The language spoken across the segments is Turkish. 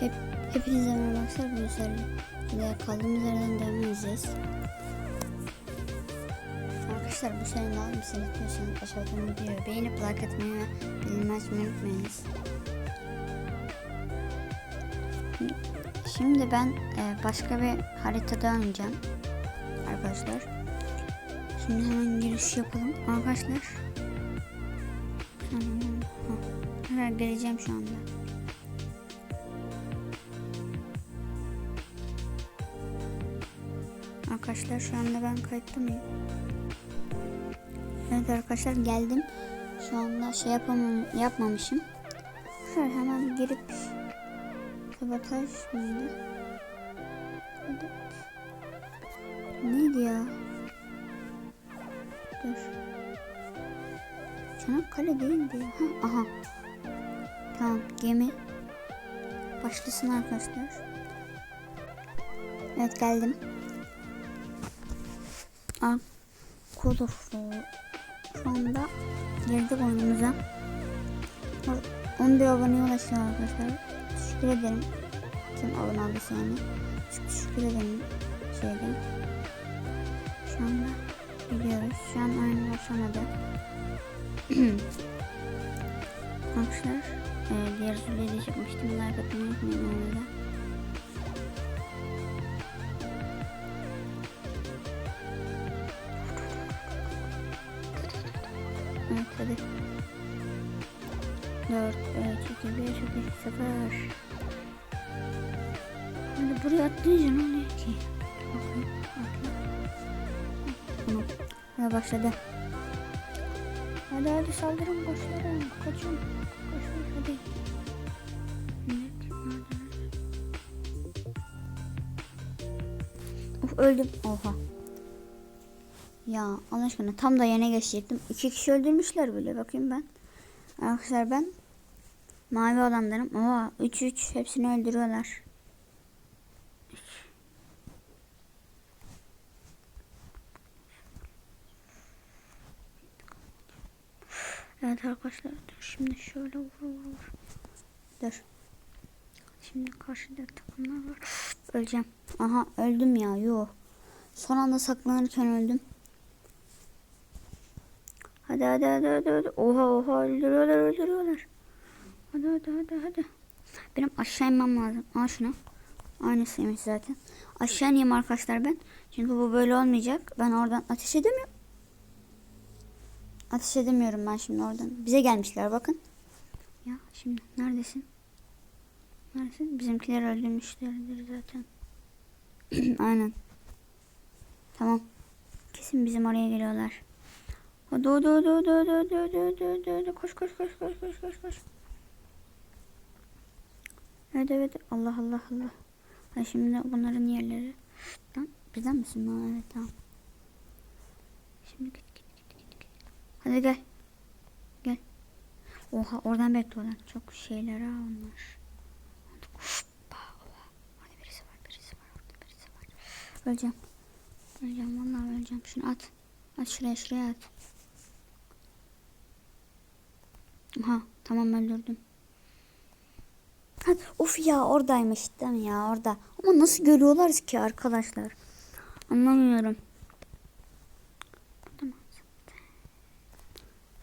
Hep, hepinize merhaba arkadaşlar. Bu ve kaldığımız yerden devam edeceğiz. Arkadaşlar bu sene daha mı seyrediyorsanız aşağıdan videoyu beğenip like atmayı ve bildirim açmayı unutmayınız. Şimdi ben e, başka bir haritada oynayacağım. Arkadaşlar. Şimdi hemen giriş yapalım. Arkadaşlar. Hemen geleceğim şu anda. Arkadaşlar şu anda ben kayıtta mıyım? Evet arkadaşlar geldim. Şu anda şey yapamam yapmamışım. Şöyle hemen girip sabotaj mıydı? Hadi. Neydi ya? Dur. Çanakkale değildi. Ha, aha. Tamam gemi. Başlasın arkadaşlar. Evet geldim. Aa, Kodoflu. Şu anda girdik oyunumuza. 11 aboneye ulaştık arkadaşlar. Teşekkür ederim. Kim abone olduysa yani. Çok teşekkür ederim şeyden. Şu anda gidiyoruz. Şu an oyun başlamadı. Arkadaşlar e, diğer türlüğü de çekmiştim. Like atmayı unutmayın hadi. 4, 3, 2, 1, 2, 0. Hadi buraya ne oluyor ki? Tamam. Hadi başladı. Hadi hadi saldırın koşların. Kaçın. Koşun hadi. Of öldüm. Oha. Ya Allah aşkına tam da yine geçecektim. İki kişi öldürmüşler bile bakayım ben. Arkadaşlar ben mavi adamlarım. Oha 3-3 hepsini öldürüyorlar. Evet arkadaşlar dur şimdi şöyle vur vur vur. Dur. Şimdi karşıda takımlar var. Öleceğim. Aha öldüm ya yok. Son anda saklanırken öldüm. Hadi hadi hadi hadi. hadi. Oha oha öldürüyorlar öldürüyorlar. Hadi hadi hadi hadi. Benim aşağı inmem lazım. Al şunu. Aynısıymış zaten. Aşağı ineyim arkadaşlar ben. Çünkü bu böyle olmayacak. Ben oradan ateş edemiyorum. Ateş edemiyorum ben şimdi oradan. Bize gelmişler bakın. Ya şimdi neredesin? Neredesin? Bizimkiler öldürmüşlerdir zaten. Aynen. Tamam. Kesin bizim oraya geliyorlar. Hadi hadi hadi hadi hadi hadi hadi hadi hadi hadi koş koş koş koş koş koş koş. Evet evet Allah Allah Allah. Ha şimdi bunların yerleri. Lan bizden misin? Ha, evet tamam. Şimdi git git git git git. Hadi gel. Gel. Oha oradan bekliyorlar. Çok şeyler ha onlar. Hadi birisi var birisi var orada birisi var. Öleceğim. Öleceğim vallahi öleceğim. Şunu at. At şuraya şuraya at. Aha tamam öldürdüm. Ha, of ya oradaymış değil mi ya orada. Ama nasıl görüyorlar ki arkadaşlar? Anlamıyorum.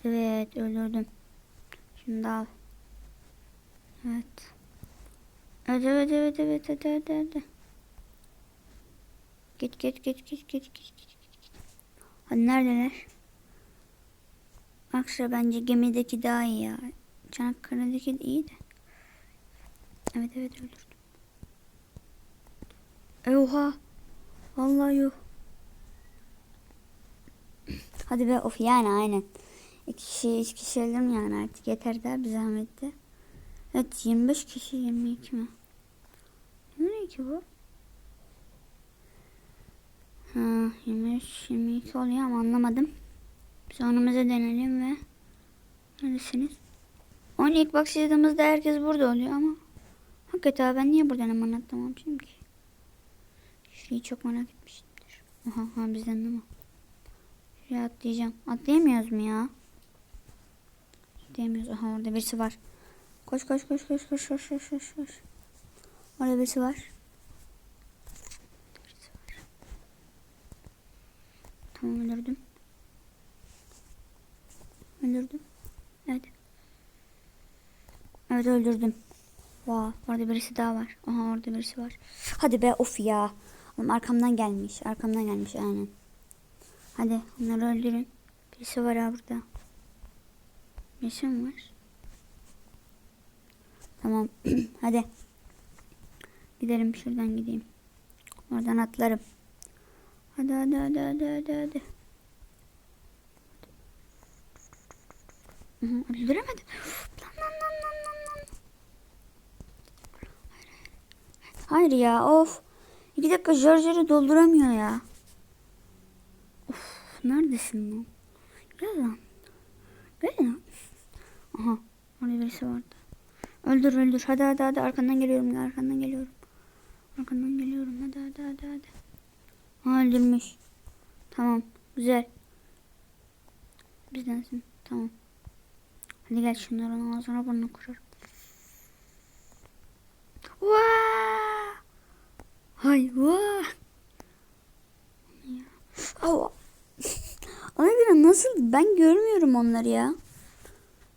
Evet öldürdüm. Şimdi al. Evet. Evet evet evet evet evet evet. evet. Git git git git git git git. Hadi neredeler? Akşa bence gemideki daha iyi ya. Çanakkale'deki de iyi de. Evet evet öldürdüm. E, oha. Vallahi yok. Hadi be of yani aynen. İki kişi, üç kişi öldüm yani artık yeter der bir zahmet de. Evet 25 kişi 22 mi? 22 bu. Ha 23 22 oluyor ama anlamadım. Sonumuza dönelim ve neredesiniz? Oyun ilk başladığımızda herkes burada oluyor ama hakikaten ben niye buradan hemen atlamamışım ki? Şurayı çok merak etmişimdir. Aha, aha bizden de mi? Şuraya atlayacağım. Atlayamıyoruz mu ya? Atlayamıyoruz. Aha orada birisi var. Koş koş koş koş koş koş koş koş koş. Orada birisi var. Tamam. Öldürdüm. Evet. Evet öldürdüm. Vay orada birisi daha var. Aha orada birisi var. Hadi be of ya. Oğlum arkamdan gelmiş. Arkamdan gelmiş aynen. Hadi onları öldürün. Birisi var ha burada. Birisi mi var? Tamam. Hadi. Gidelim şuradan gideyim. Oradan atlarım. Hadi hadi hadi hadi hadi hadi. Öldüremedim. Lan lan lan lan lan lan. Hayır, hayır. Ya of. İki dakika şarjörü dolduramıyor ya. Of neredesin lan? Gel lan. Gel lan. Aha orada birisi vardı. Öldür öldür. Hadi hadi hadi arkandan geliyorum ya arkandan geliyorum. Arkandan geliyorum. Hadi hadi hadi hadi. Ha öldürmüş. Tamam güzel. Bizdensin. Tamam. Hadi gel şunların ağzına burnunu kırarım. Vaa! Hay vaa! Ya. Au. Ona göre nasıl ben görmüyorum onları ya.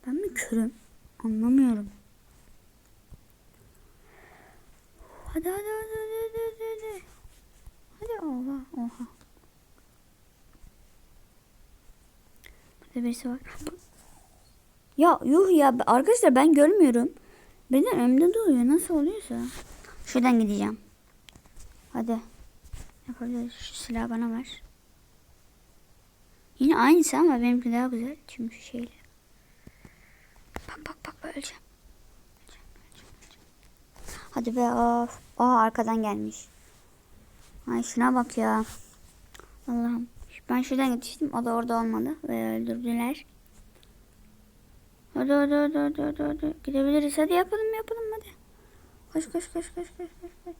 Ben mi körüm? Anlamıyorum. Hadi hadi hadi hadi hadi hadi. Hadi oha oha. Burada birisi var. Ya yuh ya arkadaşlar ben görmüyorum. Benim önümde duruyor nasıl oluyorsa. Şuradan gideceğim. Hadi. Yapabiliriz. Şu silahı bana ver. Yine aynısı ama benimki daha güzel. Çünkü şu şeyle. Bak bak bak öleceğim, öleceğim. Hadi be of. Aa arkadan gelmiş. Ay şuna bak ya. Allah'ım. Ben şuradan yetiştim. O da orada olmadı. Ve öldürdüler. Hadi hadi hadi hadi hadi. hadi. Gidebiliriz. Hadi yapalım yapalım hadi. Koş koş koş koş koş koş koş.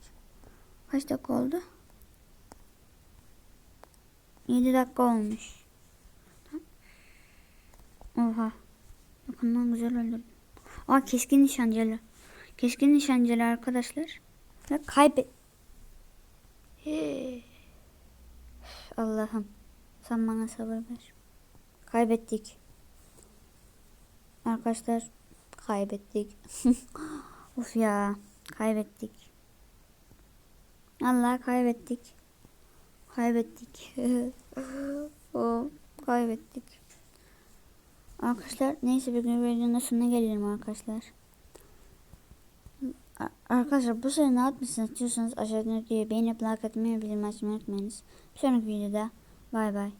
Kaç dakika oldu? 7 dakika olmuş. Oha. Yakından güzel öldürdüm. Aa keskin nişancılı. Keskin nişancılı arkadaşlar. Ve kaybet. Allah'ım. Sen bana sabır ver. Kaybettik. Arkadaşlar kaybettik. of ya. Kaybettik. Allah kaybettik. Kaybettik. o kaybettik. Arkadaşlar neyse bir gün videonun sonuna gelelim arkadaşlar. Arkadaşlar bu sene ne yapmışsınız istiyorsanız aşağıdan videoyu beğenip like atmayı bildirim açmayı unutmayınız. Bir sonraki videoda bay bay.